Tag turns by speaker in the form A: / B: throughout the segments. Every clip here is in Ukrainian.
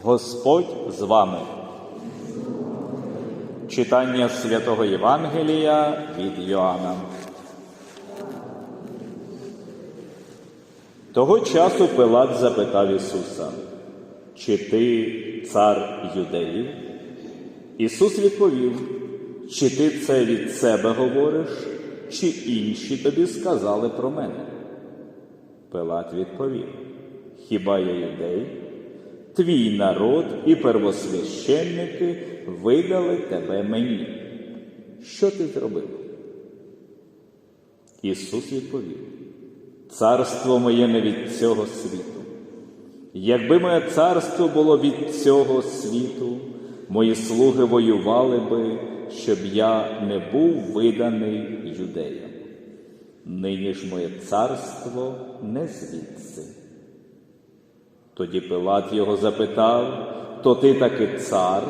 A: Господь з вами. Читання святого Євангелія від Йоанна. Того часу Пилат запитав Ісуса, чи ти цар юдеїв? Ісус відповів, чи ти це від себе говориш, чи інші тобі сказали про мене? Пилат відповів, хіба я юдей? Твій народ і первосвященники видали тебе мені. Що ти зробив? Ісус відповів, царство моє не від цього світу. Якби моє царство було від цього світу, мої слуги воювали би, щоб я не був виданий юдеям. Нині ж моє царство не звідси. Тоді Пилат його запитав, то ти таки цар?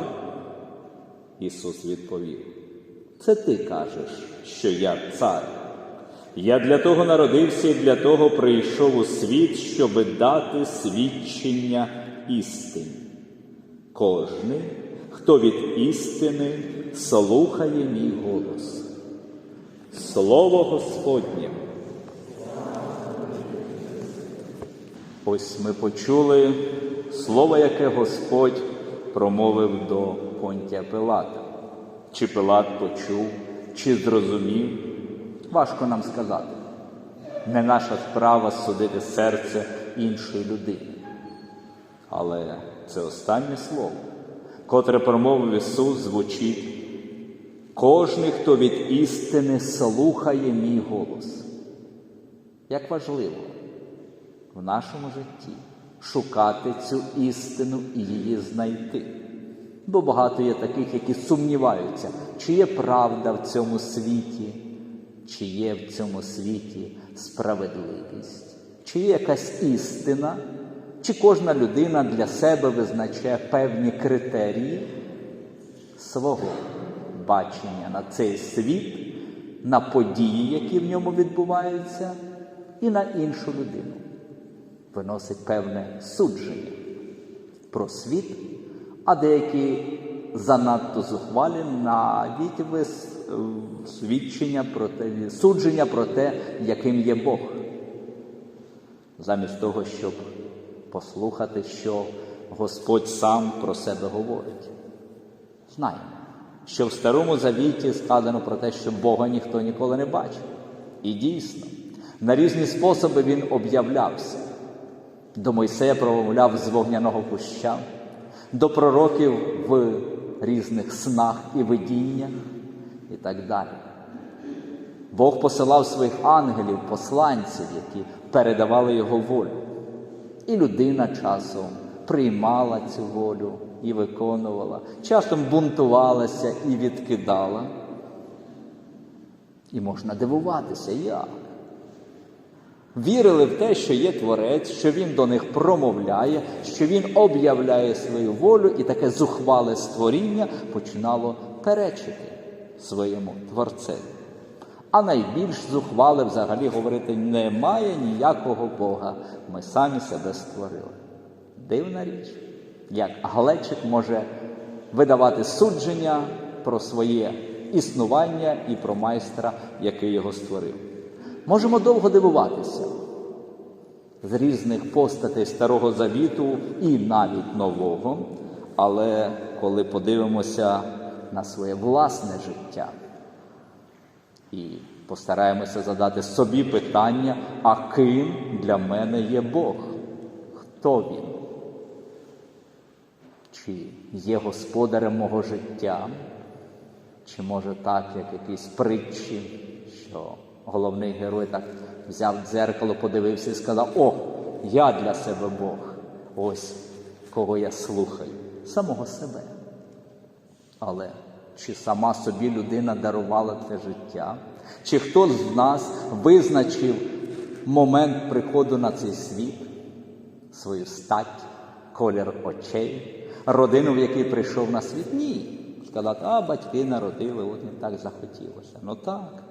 A: Ісус відповів, це ти кажеш, що я цар. Я для того народився і для того прийшов у світ, щоби дати свідчення істині. Кожний, хто від істини слухає мій голос. Слово Господнє. Ось ми почули слово, яке Господь промовив до Понтія Пилата. Чи Пилат почув, чи зрозумів, важко нам сказати. Не наша справа судити серце іншої людини. Але це останнє слово, котре промовив Ісус, звучить. Кожний, хто від істини слухає мій голос. Як важливо в нашому житті шукати цю істину і її знайти. Бо багато є таких, які сумніваються, чи є правда в цьому світі, чи є в цьому світі справедливість, чи є якась істина, чи кожна людина для себе визначає певні критерії свого бачення на цей світ, на події, які в ньому відбуваються, і на іншу людину. Виносить певне судження про світ, а деякі занадто зухвалі навіть вис... свідчення про те, судження про те, яким є Бог. Замість того, щоб послухати, що Господь сам про себе говорить. Знаємо, що в Старому Завіті сказано про те, що Бога ніхто ніколи не бачив. І дійсно, на різні способи він об'являвся. До Мойсея промовляв з вогняного куща, до пророків в різних снах і видіннях і так далі. Бог посилав своїх ангелів, посланців, які передавали його волю. І людина часом приймала цю волю і виконувала, часом бунтувалася і відкидала. І можна дивуватися, як. Вірили в те, що є творець, що він до них промовляє, що він об'являє свою волю, і таке зухвале створіння починало перечити своєму творцеві. А найбільш зухвале взагалі говорити немає ніякого Бога. Ми самі себе створили. Дивна річ, як глечик може видавати судження про своє існування і про майстра, який його створив. Можемо довго дивуватися з різних постатей Старого Завіту і навіть Нового, але коли подивимося на своє власне життя і постараємося задати собі питання, а ким для мене є Бог? Хто він? Чи є господарем мого життя? Чи може так, як якісь притчі, що головний герой так взяв дзеркало, подивився і сказав: О, я для себе Бог. Ось кого я слухаю, самого себе. Але чи сама собі людина дарувала це життя? Чи хтось з нас визначив момент приходу на цей світ, свою стать, колір очей, родину, в якій прийшов на світ? Ні. Сказати, а батьки народили, от їм так захотілося. Ну так.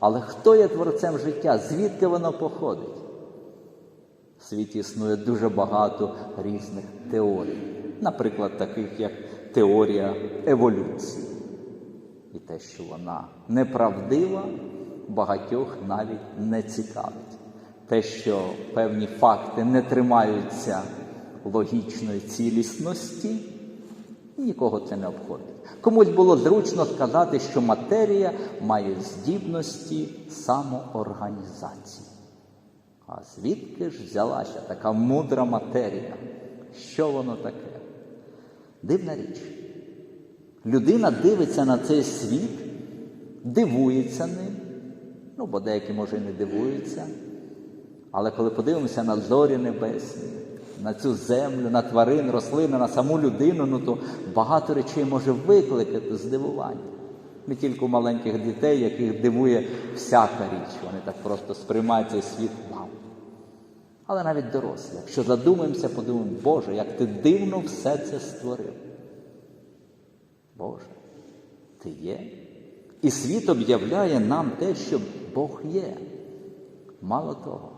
A: Але хто є творцем життя? Звідки воно походить? В світі існує дуже багато різних теорій. наприклад, таких як теорія еволюції. І те, що вона неправдива, багатьох навіть не цікавить. Те, що певні факти не тримаються логічної цілісності, нікого це не обходить. Комусь було зручно сказати, що матерія має здібності самоорганізації. А звідки ж взялася така мудра матерія? Що воно таке? Дивна річ. Людина дивиться на цей світ, дивується ним. Ну, бо деякі, може, і не дивуються. Але коли подивимося на зорі небесні, на цю землю, на тварин, рослини, на саму людину, ну то багато речей може викликати здивування. Не тільки у маленьких дітей, яких дивує всяка річ. Вони так просто сприймають цей світ вау. Але навіть дорослі, якщо задумаємося, подумаємо, Боже, як ти дивно все це створив. Боже, ти є. І світ об'являє нам те, що Бог є. Мало того,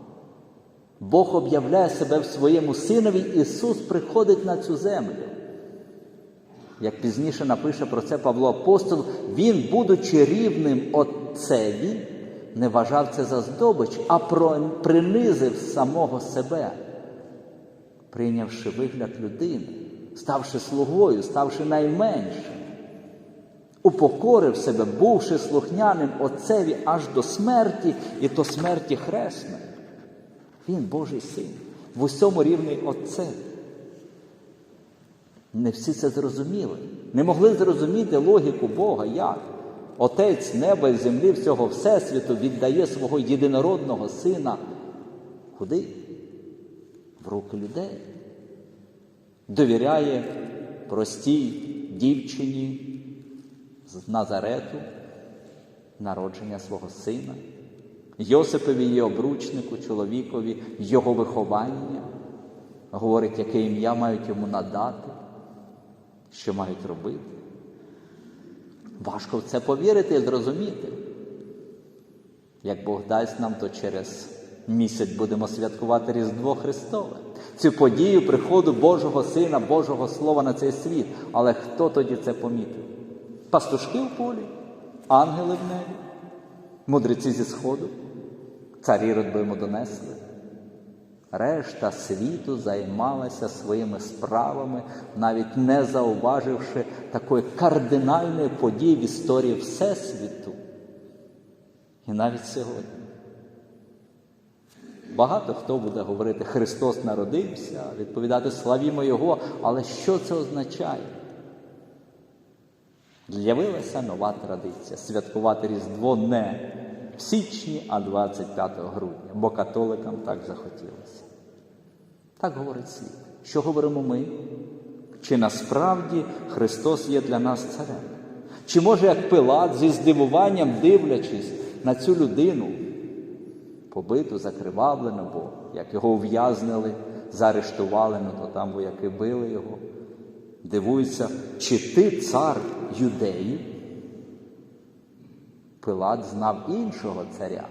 A: Бог об'являє себе в своєму синові, Ісус приходить на цю землю. Як пізніше напише про це Павло Апостол, він, будучи рівним Отцеві, не вважав це за здобич, а принизив самого себе, прийнявши вигляд людини, ставши слугою, ставши найменшим, упокорив себе, бувши слухняним Отцеві аж до смерті, і то смерті хресної. Він Божий син, в усьому рівний Отцеві. Не всі це зрозуміли. Не могли зрозуміти логіку Бога, як Отець неба і землі всього Всесвіту віддає свого єдинородного сина. Куди? В руки людей. Довіряє простій дівчині з Назарету народження свого сина, Йосипові її обручнику, чоловікові, його виховання, говорить, яке ім'я мають йому надати, що мають робити. Важко в це повірити і зрозуміти. Як Бог дасть нам, то через місяць будемо святкувати Різдво Христове, цю подію приходу Божого Сина, Божого Слова на цей світ. Але хто тоді це помітив? Пастушки в полі, ангели в небі, мудреці зі сходу, царі би йому донесли. Решта світу займалася своїми справами, навіть не зауваживши такої кардинальної події в історії Всесвіту. І навіть сьогодні. Багато хто буде говорити, Христос народився, відповідати славімо Його, але що це означає? З'явилася нова традиція святкувати Різдво не в січні, а 25 грудня, бо католикам так захотілося. Так говорить світ. Що говоримо ми? Чи насправді Христос є для нас царем? Чи може як Пилат зі здивуванням дивлячись на цю людину, побиту, закривавлену, бо як його ув'язнили, заарештували, ну то там вояки били його, дивуються, чи ти цар юдеїв? Пилат знав іншого царя,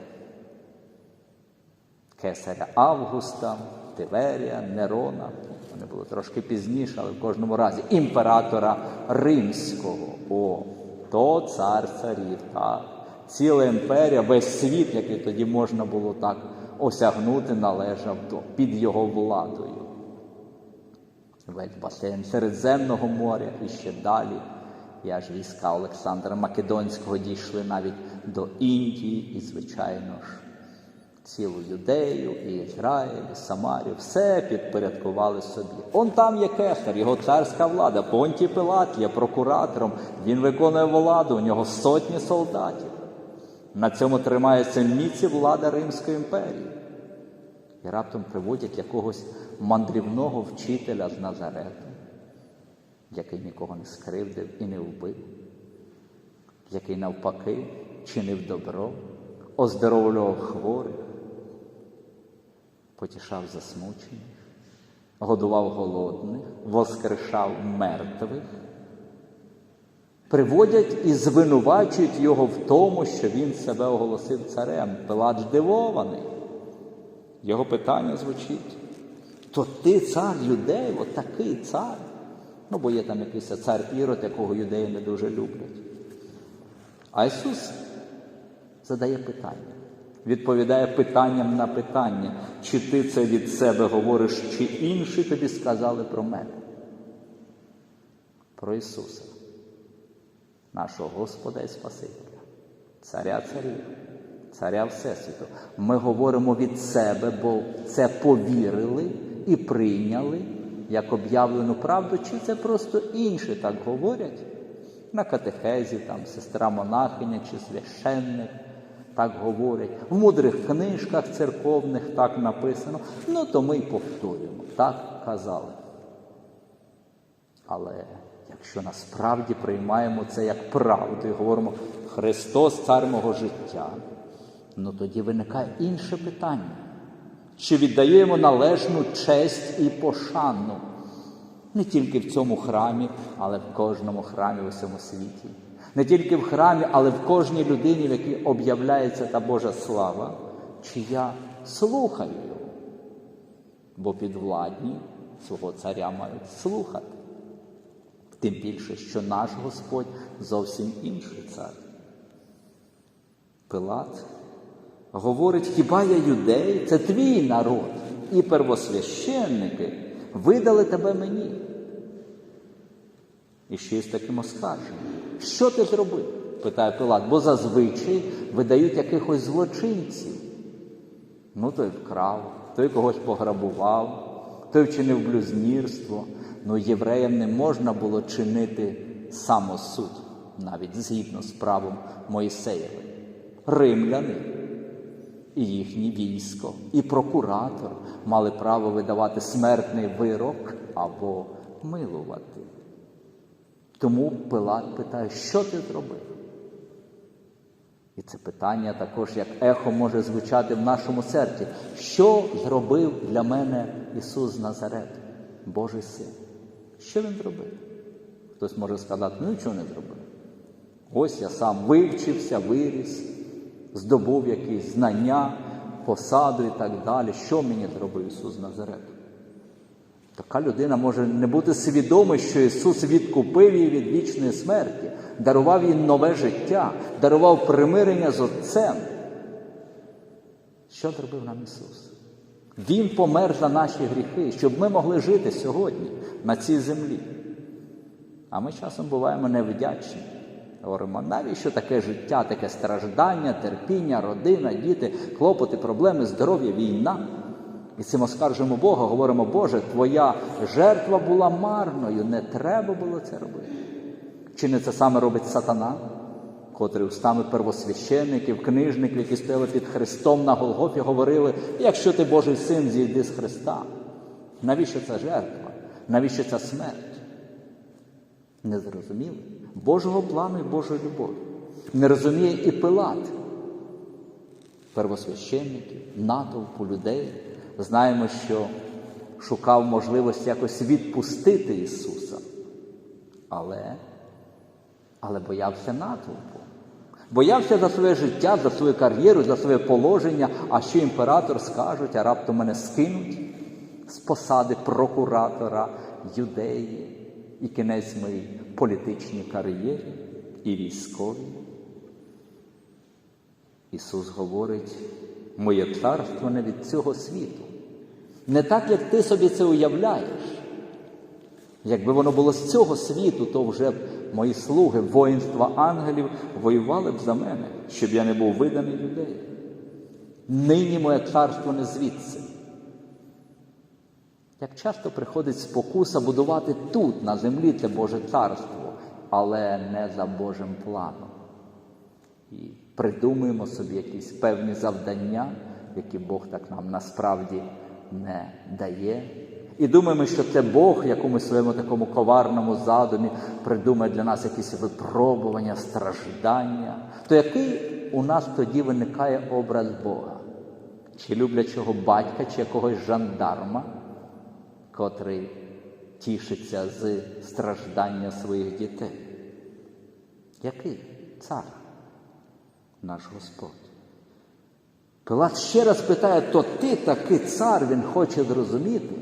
A: кесаря Августа, Тиверія, Нерона. Вони були трошки пізніше, але в кожному разі імператора Римського. О, то цар царів, так. Ціла імперія, весь світ, який тоді можна було так осягнути, належав до, під його владою. Весь басейн Середземного моря і ще далі. І аж війська Олександра Македонського дійшли навіть до Індії і, звичайно ж, цілу Юдею, і Ізраїль, і Самарію, все підпорядкували собі. Он там є кесар, його царська влада, Понтій Пилат є прокуратором, він виконує владу, у нього сотні солдатів. На цьому тримається міці влада Римської імперії. І раптом приводять якогось мандрівного вчителя з Назарету, який нікого не скривдив і не вбив, який навпаки чинив добро, оздоровлював хворих, потішав засмучених, годував голодних, воскрешав мертвих, приводять і звинувачують його в тому, що він себе оголосив царем. Пилат здивований. Його питання звучить: то ти цар юдеїв, от цар, Ну, бо є там якийсь цар Ірод, якого юдеї не дуже люблять. А Ісус задає питання, відповідає питанням на питання, чи ти це від себе говориш, чи інші тобі сказали про мене. Про Ісуса, нашого Господа і Спасителя, Царя Царів, Царя Всесвіту. Ми говоримо від себе, бо це повірили і прийняли як об'явлену правду, чи це просто інші так говорять на катехезі, там сестра монахиня чи священник так говорять, в мудрих книжках церковних так написано. Ну то ми й повторюємо, так казали. Але якщо насправді приймаємо це як правду і говоримо Христос цар мого життя, ну тоді виникає інше питання. Чи віддаємо належну честь і пошану не тільки в цьому храмі, але в кожному храмі в усьому світі. Не тільки в храмі, але в кожній людині, в якій об'являється та Божа слава, чи я слухаю. Бо підвладні свого царя мають слухати. Тим більше, що наш Господь зовсім інший цар. Пилат говорить, хіба я юдей, це твій народ, і первосвященники видали тебе мені. І ще з таким оскарженням. Що ти зробив? питає Пилат, бо зазвичай видають якихось злочинців. Ну, той вкрав, той когось пограбував, той вчинив блюзнірство. Ну, євреям не можна було чинити самосуд, навіть згідно з правом Моїсеєвим. Римляни і їхнє військо, і прокуратор мали право видавати смертний вирок або милувати. Тому Пилат питає, що ти зробив? І це питання також, як ехо може звучати в нашому серці. Що зробив для мене Ісус з Назарету, Божий син? Що Він зробив? Хтось може сказати, ну нічого не зробив. Ось я сам вивчився, виріс, здобув якісь знання, посаду і так далі. Що мені зробив Ісус з Назарету? Така людина може не бути свідомою, що Ісус відкупив її від вічної смерті, дарував їй нове життя, дарував примирення з Отцем. Що зробив нам Ісус? Він помер за наші гріхи, щоб ми могли жити сьогодні на цій землі. А ми часом буваємо невдячні. Говоримо, навіщо таке життя, таке страждання, терпіння, родина, діти, клопоти, проблеми, здоров'я, війна. І цим оскаржуємо Бога, говоримо, Боже, Твоя жертва була марною, не треба було це робити. Чи не це саме робить сатана, котрий устами первосвященників, книжників, які стояли під Христом на Голгофі, говорили, якщо ти Божий син, зійди з Христа. Навіщо ця жертва? Навіщо ця смерть? Не зрозуміли Божого плану і Божої любові. Не розуміє і Пилат, первосвященників, натовпу людей. Знаємо, що шукав можливості якось відпустити Ісуса, але, але боявся натовпу. Боявся за своє життя, за свою кар'єру, за своє положення, а що імператор скажуть, а раптом мене скинуть з посади прокуратора юдеї і кінець моїй політичній кар'єрі і військовій. Ісус говорить, моє царство не від цього світу. Не так, як ти собі це уявляєш. Якби воно було з цього світу, то вже б мої слуги, воїнства ангелів воювали б за мене, щоб я не був виданий людей. Нині моє царство не звідси. Як часто приходить спокуса будувати тут, на землі, це Боже царство, але не за Божим планом. І придумуємо собі якісь певні завдання, які Бог так нам насправді не дає. І думаємо, що це Бог, якому своєму такому коварному задумі придумає для нас якісь випробування, страждання. То який у нас тоді виникає образ Бога? Чи люблячого батька, чи якогось жандарма, котрий тішиться з страждання своїх дітей? Який цар? Наш Господь. Пилат ще раз питає, то ти такий цар, він хоче зрозуміти.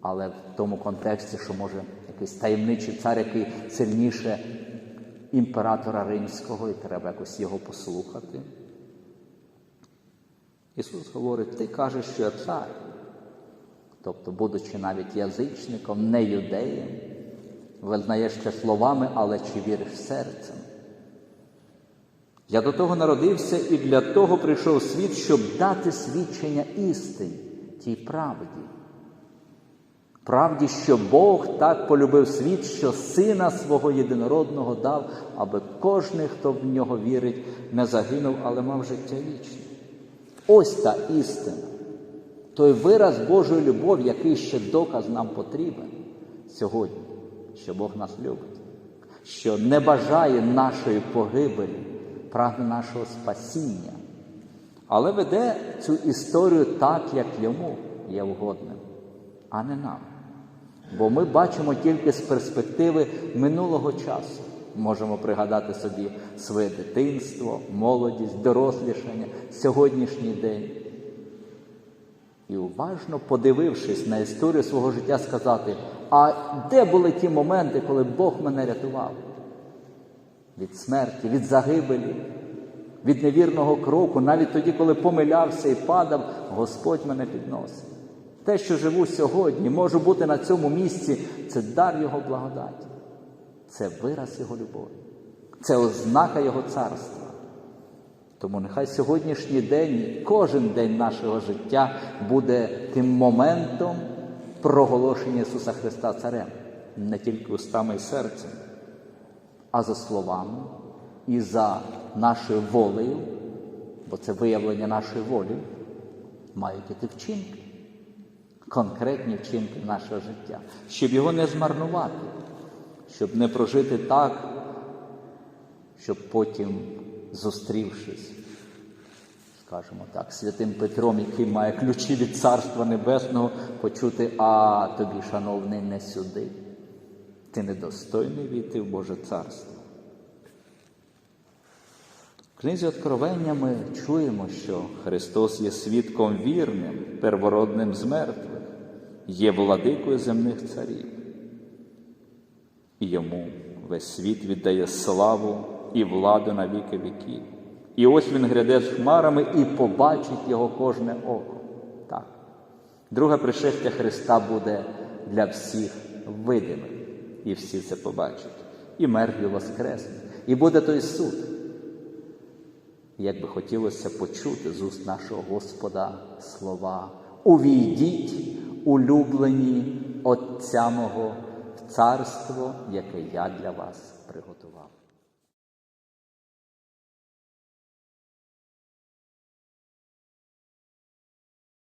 A: але в тому контексті, що може якийсь таємничий цар, який сильніше імператора римського, і треба якось його послухати. Ісус говорить, ти кажеш, що я цар. Тобто, будучи навіть язичником, не юдеєм, визнаєш це словами, але чи віриш серцем? Я до того народився і для того прийшов світ, щоб дати свідчення істині, тій правді. Правді, що Бог так полюбив світ, що Сина свого єдинородного дав, аби кожен, хто в нього вірить, не загинув, але мав життя вічне. Ось та істина, той вираз Божої любові, який ще доказ нам потрібен сьогодні, що Бог нас любить, що не бажає нашої погибелі, прагне нашого спасіння, але веде цю історію так, як йому є угодним, а не нам. Бо ми бачимо тільки з перспективи минулого часу. Можемо пригадати собі своє дитинство, молодість, дорослішання, сьогоднішній день. І уважно подивившись на історію свого життя, сказати, а де були ті моменти, коли Бог мене рятував? Від смерті, від загибелі, від невірного кроку, навіть тоді, коли помилявся і падав, Господь мене підносив. Те, що живу сьогодні, можу бути на цьому місці, це дар Його благодаті, це вираз Його любові, це ознака Його царства. Тому нехай сьогоднішній день, кожен день нашого життя буде тим моментом проголошення Ісуса Христа Царем, не тільки устами і серцем, а за словами і за нашою волею, бо це виявлення нашої волі, мають іти вчинки конкретні вчинки нашого життя, щоб його не змарнувати, щоб не прожити так, щоб потім, зустрівшись, скажімо так, святим Петром, який має ключі від Царства Небесного, почути, а тобі, шановний, не сюди. Ти недостойний війти в Боже Царство. В книзі Откровення ми чуємо, що Христос є свідком вірним, первородним з мертвих, є владикою земних царів. І йому весь світ віддає славу і владу на віки віків. І ось він гряде з хмарами і побачить його кожне око. Так. Друге пришестя Христа буде для всіх видимим, і всі це побачать. І мертві воскреснуть. І буде той суд. Як би хотілося почути з уст нашого Господа слова Увійдіть, улюблені Отця мого, в царство, яке я для вас приготував.